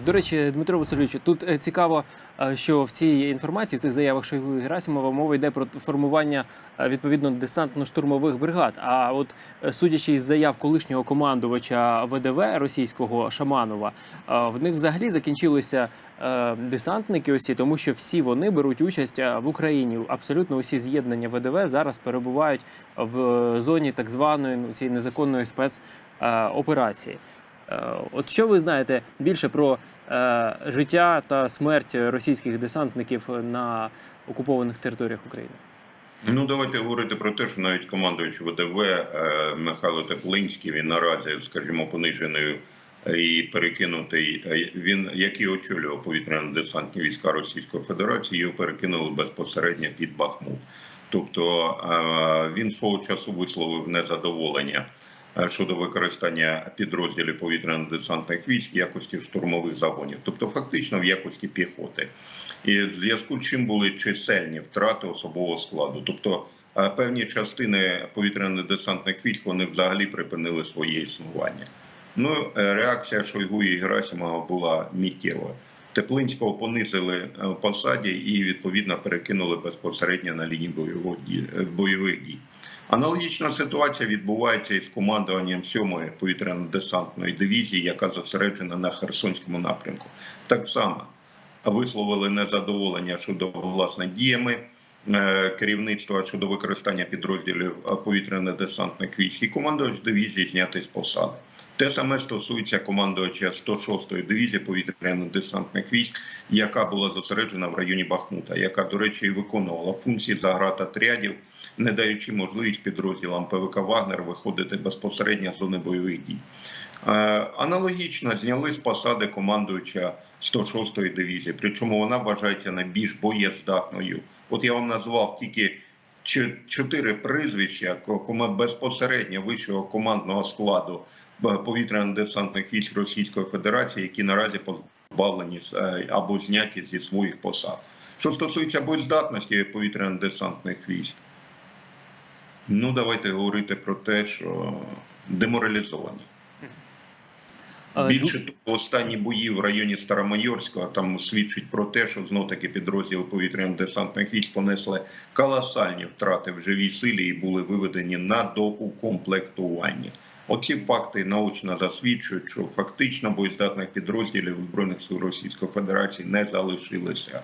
До речі, Дмитро Васильович, тут е, цікаво, е, що в цій інформації, в цих заявах Шойгу і Герасимова, мова йде про формування е, відповідно десантно-штурмових бригад. А от судячи із заяв колишнього командувача ВДВ російського Шаманова, в них взагалі закінчилися десантники усі, тому що всі вони беруть участь в Україні. Абсолютно усі з'єднання ВДВ зараз перебувають в зоні так званої ну, цієї незаконної спецоперації. Е, От що ви знаєте більше про е, життя та смерть російських десантників на окупованих територіях України? Ну, давайте говорити про те, що навіть командуючий ВДВ е, Михайло Теплинський він наразі, скажімо, понижений е, і перекинутий. е, Він який очолював повітряно-десантні війська Російської Федерації, його перекинули безпосередньо під Бахмут. Тобто е, він свого часу висловив незадоволення щодо використання підрозділів повітряно-десантних військ в якості штурмових загонів, тобто фактично в якості піхоти. І в зв'язку з чим були чисельні втрати особового складу. Тобто е, певні частини повітряно-десантних військ вони взагалі припинили своє існування. Ну, е, реакція Шойгу і Герасимова була миттєвою. Теплинського понизили е, в посаді і відповідно перекинули безпосередньо на лінії бойових дій. е, бойових дій. Аналогічна ситуація відбувається із командуванням 7-ї повітряно-десантної дивізії, яка зосереджена на Херсонському напрямку. Так само висловили незадоволення щодо власне діями керівництва щодо використання підрозділів е, повітряно-десантних військ і командувач дивізії знятий з посади. Те саме стосується командувача 106-ї дивізії повітряно-десантних військ, яка була зосереджена в районі Бахмута, яка, до речі, виконувала функції заградотрядів, не даючи можливість підрозділам ПВК Вагнер виходити безпосередньо з зони бойових дій. Е, Аналогічно зняли з посади командуюча 106-ї дивізії, причому вона вважається найбільш боєздатною. От я вам назвав тільки чотири прізвища безпосередньо вищого командного складу е, повітряно-десантних військ Російської Федерації, які наразі позбавлені е, або зняті зі своїх посад. Що стосується боєздатності повітряно-десантних військ, ну давайте говорити про те, що деморалізовані. Більше того, останні бої в районі Старомайорського там свідчить про те, що знов таки підрозділи повітряно-десантних військ понесли колосальні втрати в живій силі і були виведені на доукомплектування. Оці факти наочно засвідчують, що фактично боєздатних підрозділів збройних сил Російської Федерації не залишилося.